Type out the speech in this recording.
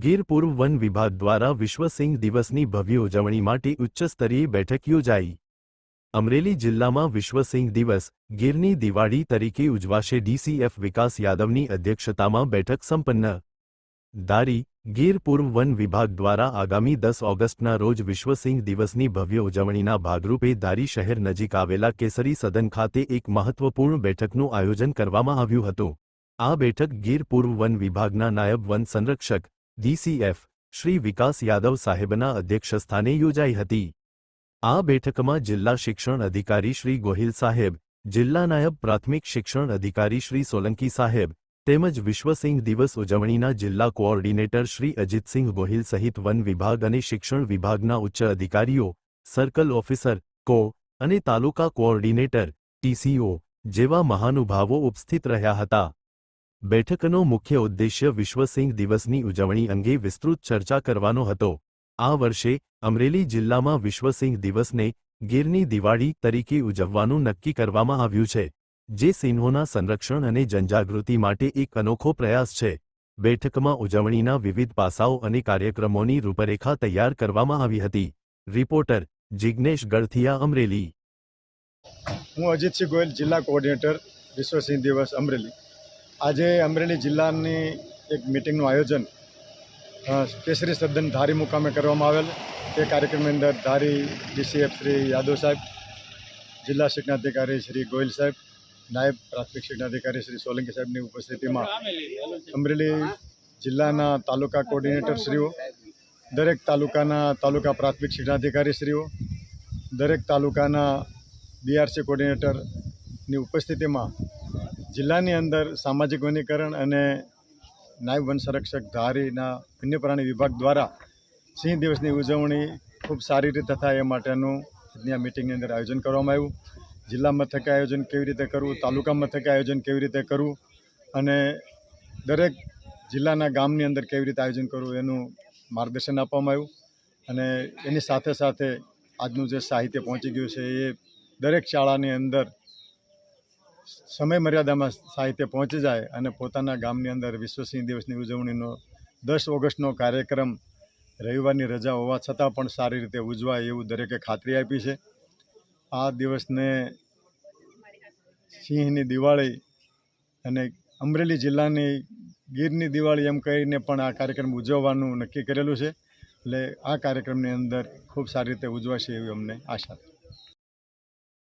ગીર પૂર્વ વન વિભાગ દ્વારા વિશ્વ સિંહ દિવસની ભવ્ય ઉજવણી માટે ઉચ્ચસ્તરીય બેઠક યોજાઈ. અમરેલી જિલ્લામાં વિશ્વ સિંહ દિવસ, ગીરની દિવાળી તરીકે ઉજવાશે ડીસીએફ વિકાસ યાદવની અધ્યક્ષતામાં બેઠક સંપન્ન. દારી ગીર પૂર્વ વન વિભાગ દ્વારા આગામી દસ ઓગસ્ટના રોજ વિશ્વ સિંહ દિવસની ભવ્ય ઉજવણીના ભાગરૂપે દારી શહેર નજીક આવેલા કેસરી સદન ખાતે એક મહત્વપૂર્ણ બેઠકનું આયોજન કરવામાં આવ્યું હતું. આ બેઠક ગીર પૂર્વ વન વિભાગના નાયબ વન સંરક્ષક ડીસીએફ, શ્રી વિકાસ યાદવ સાહેબના અધ્યક્ષસ્થાને યોજાઈ હતી. આ બેઠકમાં જિલ્લા શિક્ષણ અધિકારી શ્રી ગોહિલ સાહેબ, જિલ્લા નાયબ પ્રાથમિક શિક્ષણ અધિકારી શ્રી સોલંકી સાહેબ, તેમજ વિશ્વસિંહ દિવસ ઉજવણીના જિલ્લા કોઓર્ડિનેટર શ્રી અજીતસિંહ ગોહિલ સહિત વન વિભાગ અને શિક્ષણ વિભાગના ઉચ્ચ અધિકારીઓ, સર્કલ ઓફિસર, કો અને તાલુકા કોઓર્ડિનેટર, ટીસીઓ જેવા મહાનુભાવો ઉપસ્થિત રહ્યા હતા. બેઠકનો મુખ્ય ઉદ્દેશ્ય વિશ્વ સિંહ દિવસની ઉજવણી અંગે વિસ્તૃત ચર્ચા કરવાનો હતો. આ વર્ષે અમરેલી જિલ્લામાં વિશ્વ સિંહ દિવસને ગીરની દિવાળી તરીકે ઉજવવાનું નક્કી કરવામાં આવ્યું છે, જે સિંહોના સંરક્ષણ અને જનજાગૃતિ માટે એક અનોખો પ્રયાસ છે. બેઠકમાં ઉજવણીના વિવિધ પાસાઓ અને કાર્યક્રમોની રૂપરેખા તૈયાર કરવામાં આવી હતી. રિપોર્ટર જિજ્ઞેશ ગળથિયા, અમરેલી. હું અજીતસિંહ ગોયલ, જિલ્લા કોઓર્ડિનેટર વિશ્વ દિવસ, અમરેલી. આજે અમરેલી જિલ્લાની એક મિટિંગનું આયોજન કેસરી સદન ધારી મુકામે કરવામાં આવેલ. તે કાર્યક્રમની અંદર ધારી ડીસીએફ શ્રી યાદવ સાહેબ, જિલ્લા શિક્ષણાધિકારી શ્રી ગોયલ સાહેબ, નાયબ પ્રાથમિક શિક્ષણાધિકારી શ્રી સોલંકી સાહેબની ઉપસ્થિતિમાં અમરેલી જિલ્લાના તાલુકા કોર્ડિનેટરશ્રીઓ દરેક તાલુકાના તાલુકા પ્રાથમિક શિક્ષણાધિકારી શ્રીઓ, દરેક તાલુકાના બીઆરસી કોર્ડિનેટરની ઉપસ્થિતિમાં જિલ્લાની અંદર સામાજિક વનીકરણ અને નાયબ વન સંરક્ષક ધારીના વન્યપ્રાણી વિભાગ દ્વારા સિંહ દિવસની ઉજવણી ખૂબ સારી રીતે થાય એ માટેનું આજની આ મિટિંગની અંદર આયોજન કરવામાં આવ્યું. જિલ્લા મથકે આયોજન કેવી રીતે કરવું, તાલુકા મથકે આયોજન કેવી રીતે કરવું અને દરેક જિલ્લાના ગામની અંદર કેવી રીતે આયોજન કરવું એનું માર્ગદર્શન આપવામાં આવ્યું અને એની સાથે સાથે આજનું જે સાહિત્ય પહોંચી ગયું છે એ દરેક શાળાની અંદર સમય મર્યાદામાં સાહિત્ય પહોંચી જાય અને પોતાના ગામની અંદર વિશ્વ સિંહ દિવસની ઉજવણીનો દસ ઓગસ્ટનો કાર્યક્રમ રવિવારની રજા હોવા છતાં પણ સારી રીતે ઉજવાય એવું દરેકે ખાતરી આપી છે. આ દિવસને સિંહની દિવાળી અને અમરેલી જિલ્લાની ગીરની દિવાળી એમ કહીને પણ આ કાર્યક્રમ ઉજવવાનું નક્કી કરેલું છે. એટલે આ કાર્યક્રમની અંદર ખૂબ સારી રીતે ઉજવાશે એવી અમને આશા